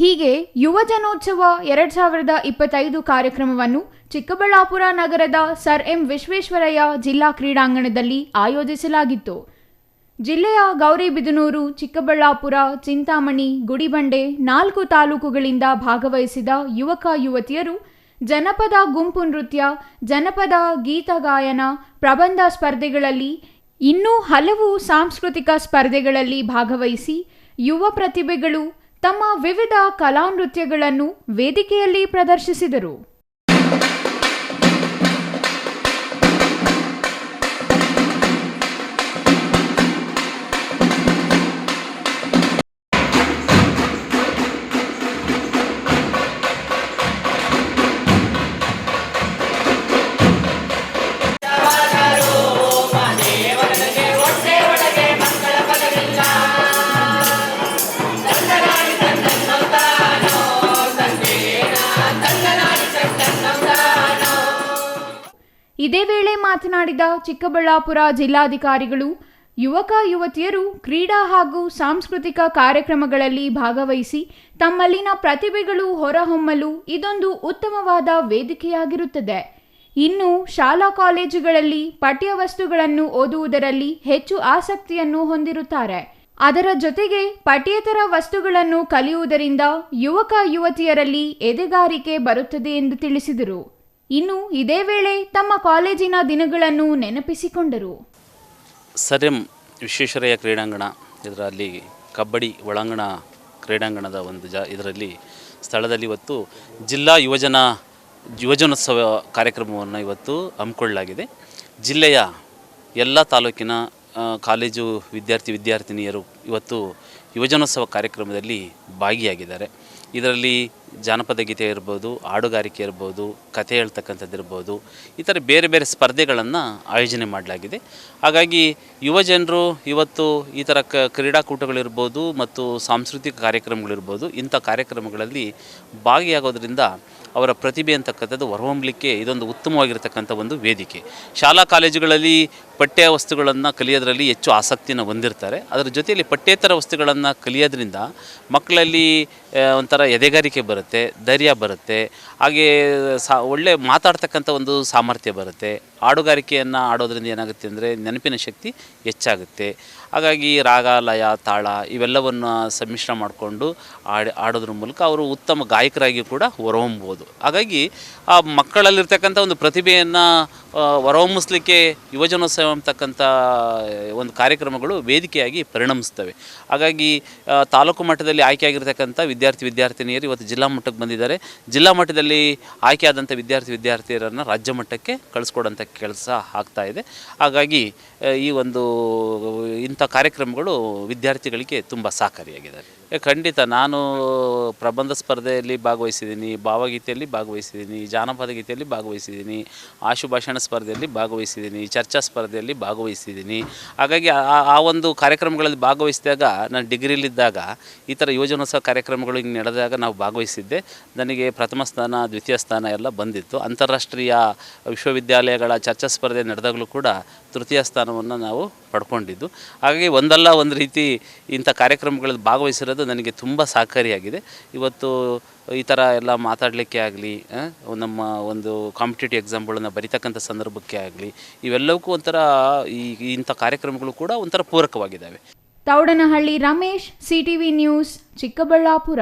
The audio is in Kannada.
ಹೀಗೆ ಯುವಜನೋತ್ಸವ ಎರಡ್ ಸಾವಿರದ ಇಪ್ಪತ್ತೈದು ಕಾರ್ಯಕ್ರಮವನ್ನು ಚಿಕ್ಕಬಳ್ಳಾಪುರ ನಗರದ ಸರ್ ಎಂ ವಿಶ್ವೇಶ್ವರಯ್ಯ ಜಿಲ್ಲಾ ಕ್ರೀಡಾಂಗಣದಲ್ಲಿ ಆಯೋಜಿಸಲಾಗಿತ್ತು. ಜಿಲ್ಲೆಯ ಗೌರಿಬಿದನೂರು ಚಿಕ್ಕಬಳ್ಳಾಪುರ, ಚಿಂತಾಮಣಿ, ಗುಡಿಬಂಡೆ ನಾಲ್ಕು ತಾಲೂಕುಗಳಿಂದ ಭಾಗವಹಿಸಿದ ಯುವಕ ಯುವತಿಯರು ಜನಪದ ಗುಂಪು ನೃತ್ಯ, ಜನಪದ ಗೀತಗಾಯನ ಪ್ರಬಂಧ ಸ್ಪರ್ಧೆಗಳಲ್ಲಿ ಇನ್ನೂ ಹಲವು ಸಾಂಸ್ಕೃತಿಕ ಸ್ಪರ್ಧೆಗಳಲ್ಲಿ ಭಾಗವಹಿಸಿ ಯುವ ಪ್ರತಿಭೆಗಳು ತಮ್ಮ ವಿವಿಧ ಕಲಾ ನೃತ್ಯಗಳನ್ನು ವೇದಿಕೆಯಲ್ಲಿ ಪ್ರದರ್ಶಿಸಿದರು. ಇದೇ ವೇಳೆ ಮಾತನಾಡಿದ ಚಿಕ್ಕಬಳ್ಳಾಪುರ ಜಿಲ್ಲಾಧಿಕಾರಿಗಳು, ಯುವಕ, ಯುವತಿಯರು ಕ್ರೀಡಾ ಹಾಗೂ ಸಾಂಸ್ಕೃತಿಕ ಕಾರ್ಯಕ್ರಮಗಳಲ್ಲಿ ಭಾಗವಹಿಸಿ ತಮ್ಮಲ್ಲಿನ ಪ್ರತಿಭೆಗಳು ಹೊರಹೊಮ್ಮಲು ಇದೊಂದು ಉತ್ತಮವಾದ ವೇದಿಕೆಯಾಗಿರುತ್ತದೆ. ಇನ್ನು ಶಾಲಾ ಕಾಲೇಜುಗಳಲ್ಲಿ ಪಠ್ಯವಸ್ತುಗಳನ್ನು ಓದುವುದರಲ್ಲಿ ಹೆಚ್ಚು ಆಸಕ್ತಿಯನ್ನು ಹೊಂದಿರುತ್ತಾರೆ. ಅದರ ಜೊತೆಗೆ ಪಠ್ಯೇತರ ವಸ್ತುಗಳನ್ನು ಕಲಿಯುವುದರಿಂದ ಯುವಕ, ಯುವತಿಯರಲ್ಲಿ ಎದೆಗಾರಿಕೆ ಬರುತ್ತದೆ ಎಂದು ತಿಳಿಸಿದರು. ಇನ್ನು ಇದೇ ವೇಳೆ ತಮ್ಮ ಕಾಲೇಜಿನ ದಿನಗಳನ್ನು ನೆನಪಿಸಿಕೊಂಡರು. ಸರ್ ಎಂ ವಿಶ್ವೇಶ್ವರಯ್ಯ ಕ್ರೀಡಾಂಗಣ, ಇದರಲ್ಲಿ ಕಬಡ್ಡಿ ಒಳಾಂಗಣ ಕ್ರೀಡಾಂಗಣದ ಒಂದು ಜ, ಇದರಲ್ಲಿ ಸ್ಥಳದಲ್ಲಿ ಇವತ್ತು ಜಿಲ್ಲಾ ಯುವಜನ, ಯುವಜನೋತ್ಸವ ಕಾರ್ಯಕ್ರಮವನ್ನು ಇವತ್ತು ಹಮ್ಮಿಕೊಳ್ಳಲಾಗಿದೆ. ಜಿಲ್ಲೆಯ ಎಲ್ಲ ತಾಲೂಕಿನ ಕಾಲೇಜು ವಿದ್ಯಾರ್ಥಿ, ವಿದ್ಯಾರ್ಥಿನಿಯರು ಇವತ್ತು ಯುವಜನೋತ್ಸವ ಕಾರ್ಯಕ್ರಮದಲ್ಲಿ ಭಾಗಿಯಾಗಿದ್ದಾರೆ. ಇದರಲ್ಲಿ ಜಾನಪದ ಗೀತೆ ಇರ್ಬೋದು ಹಾಡುಗಾರಿಕೆ ಇರ್ಬೋದು ಕಥೆ ಹೇಳ್ತಕ್ಕಂಥದ್ದು ಇರ್ಬೋದು ಈ ಥರ ಬೇರೆ ಬೇರೆ ಸ್ಪರ್ಧೆಗಳನ್ನು ಆಯೋಜನೆ ಮಾಡಲಾಗಿದೆ. ಹಾಗಾಗಿ ಯುವ ಜನರು ಇವತ್ತು ಈ ಥರ ಕ ಕ್ರೀಡಾಕೂಟಗಳಿರ್ಬೋದು ಮತ್ತು ಸಾಂಸ್ಕೃತಿಕ ಕಾರ್ಯಕ್ರಮಗಳಿರ್ಬೋದು ಇಂಥ ಕಾರ್ಯಕ್ರಮಗಳಲ್ಲಿ ಭಾಗಿಯಾಗೋದ್ರಿಂದ ಅವರ ಪ್ರತಿಭೆ ಅಂತಕ್ಕಂಥದ್ದು ಹೊರಹೊಮ್ಮಲಿಕ್ಕೆ ಇದೊಂದು ಉತ್ತಮವಾಗಿರ್ತಕ್ಕಂಥ ಒಂದು ವೇದಿಕೆ. ಶಾಲಾ ಕಾಲೇಜುಗಳಲ್ಲಿ ಪಠ್ಯ ವಸ್ತುಗಳನ್ನು ಕಲಿಯೋದರಲ್ಲಿ ಹೆಚ್ಚು ಆಸಕ್ತಿಯನ್ನು ಹೊಂದಿರ್ತಾರೆ. ಅದರ ಜೊತೆಯಲ್ಲಿ ಪಠ್ಯೇತರ ವಸ್ತುಗಳನ್ನು ಕಲಿಯೋದ್ರಿಂದ ಮಕ್ಕಳಲ್ಲಿ ಆ, ಒಂಥರ ಎದೆಗಾರಿಕೆ ಬರುತ್ತೆ ಧೈರ್ಯ ಬರುತ್ತೆ ಹಾಗೆ ಸಾ ಒಳ್ಳೆ ಮಾತಾಡ್ತಕ್ಕಂಥ ಒಂದು ಸಾಮರ್ಥ್ಯ ಬರುತ್ತೆ. ಹಾಡುಗಾರಿಕೆಯನ್ನು ಆಡೋದ್ರಿಂದ ಏನಾಗುತ್ತೆ ಅಂದರೆ ನೆನಪಿನ ಶಕ್ತಿ ಹೆಚ್ಚಾಗುತ್ತೆ. ಹಾಗಾಗಿ ರಾಗ, ಲಯ, ತಾಳ ಇವೆಲ್ಲವನ್ನು ಸಮ್ಮಿಶ್ರ ಮಾಡಿಕೊಂಡು ಆಡಿ, ಆಡೋದ್ರ ಮೂಲಕ ಅವರು ಉತ್ತಮ ಗಾಯಕರಾಗಿ ಕೂಡ ಹೊರಹೊಮ್ಮಬಹುದು. ಹಾಗಾಗಿ ಆ ಮಕ್ಕಳಲ್ಲಿರ್ತಕ್ಕಂಥ ಒಂದು ಪ್ರತಿಭೆಯನ್ನು ಹೊರಹೊಮ್ಮಿಸ್ಲಿಕ್ಕೆ ಯುವಜನೋತ್ಸವ ಅಂತಕ್ಕಂಥ ಒಂದು ಕಾರ್ಯಕ್ರಮಗಳು ವೇದಿಕೆಯಾಗಿ ಪರಿಣಮಿಸ್ತವೆ. ಹಾಗಾಗಿ ತಾಲೂಕು ಮಟ್ಟದಲ್ಲಿ ಆಯ್ಕೆಯಾಗಿರ್ತಕ್ಕಂಥ ವಿದ್ಯಾರ್ಥಿ, ವಿದ್ಯಾರ್ಥಿನಿಯರು ಇವತ್ತು ಜಿಲ್ಲಾ ಮಟ್ಟಕ್ಕೆ ಬಂದಿದ್ದಾರೆ. ಜಿಲ್ಲಾ ಮಟ್ಟದಲ್ಲಿ ಆಯ್ಕೆಯಾದಂಥ ವಿದ್ಯಾರ್ಥಿ, ವಿದ್ಯಾರ್ಥಿಯರನ್ನು ರಾಜ್ಯ ಮಟ್ಟಕ್ಕೆ ಕಳಿಸ್ಕೊಡೋಂಥ ಕೆಲಸ ಆಗ್ತಾ ಇದೆ. ಹಾಗಾಗಿ ಈ ಒಂದು, ಇಂಥ ಕಾರ್ಯಕ್ರಮಗಳು ವಿದ್ಯಾರ್ಥಿಗಳಿಗೆ ತುಂಬ ಸಹಕಾರಿಯಾಗಿದ್ದಾರೆ ಖಂಡಿತ ನಾನು ಪ್ರಬಂಧ ಸ್ಪರ್ಧೆಯಲ್ಲಿ ಭಾಗವಹಿಸಿದ್ದೀನಿ, ಭಾವಗೀತೆಯಲ್ಲಿ ಭಾಗವಹಿಸಿದ್ದೀನಿ, ಜಾನಪದ ಗೀತೆಯಲ್ಲಿ ಭಾಗವಹಿಸಿದ್ದೀನಿ, ಆಶುಭಾಷಣ ಸ್ಪರ್ಧೆಯಲ್ಲಿ ಭಾಗವಹಿಸಿದ್ದೀನಿ, ಚರ್ಚಾ ಸ್ಪರ್ಧೆಯಲ್ಲಿ ಭಾಗವಹಿಸಿದ್ದೀನಿ. ಹಾಗಾಗಿ ಆ- ಒಂದು ಕಾರ್ಯಕ್ರಮಗಳಲ್ಲಿ ಭಾಗವಹಿಸಿದಾಗ, ನಾನು ಡಿಗ್ರಿಲಿದ್ದಾಗ ಈ ಥರ ಯೋಜನೋತ್ಸವ ಕಾರ್ಯಕ್ರಮಗಳು ಹಿಂಗೆ ನಡೆದಾಗ ನಾವು ಭಾಗವಹಿಸಿದ್ದೆ. ನನಗೆ ಪ್ರಥಮ ಸ್ಥಾನ, ದ್ವಿತೀಯ ಸ್ಥಾನ ಎಲ್ಲ ಬಂದಿತ್ತು. ಅಂತಾರಾಷ್ಟ್ರೀಯ ವಿಶ್ವವಿದ್ಯಾಲಯಗಳ ಚರ್ಚಾ ಸ್ಪರ್ಧೆ ನಡೆದಾಗಲೂ ಕೂಡ ತೃತೀಯ ಸ್ಥಾನವನ್ನು ನಾವು ಪಡ್ಕೊಂಡಿದ್ದು. ಹಾಗಾಗಿ ಒಂದಲ್ಲ ಒಂದು ರೀತಿ ಇಂಥ ಕಾರ್ಯಕ್ರಮಗಳಲ್ಲಿ ಭಾಗವಹಿಸಿರೋದು ನನಗೆ ತುಂಬ ಸಹಕಾರಿಯಾಗಿದೆ. ಇವತ್ತು ಈ ಥರ ಎಲ್ಲ ಮಾತಾಡಲಿಕ್ಕೆ ಆಗಲಿ ನಮ್ಮ ಒಂದು ಕಾಂಪಿಟೇಟಿವ್ ಎಕ್ಸಾಮ್ಗಳನ್ನು ಬರಿತಕ್ಕಂಥ ಸಂದರ್ಭಕ್ಕೆ ಆಗಲಿ, ಇವೆಲ್ಲವಕ್ಕೂ ಒಂಥರ ಈ, ಇಂಥ ಕಾರ್ಯಕ್ರಮಗಳು ಕೂಡ ಒಂಥರ ಪೂರಕವಾಗಿದ್ದಾವೆ. Thoudanahalli Ramesh, CTV news, Chikkaballapur.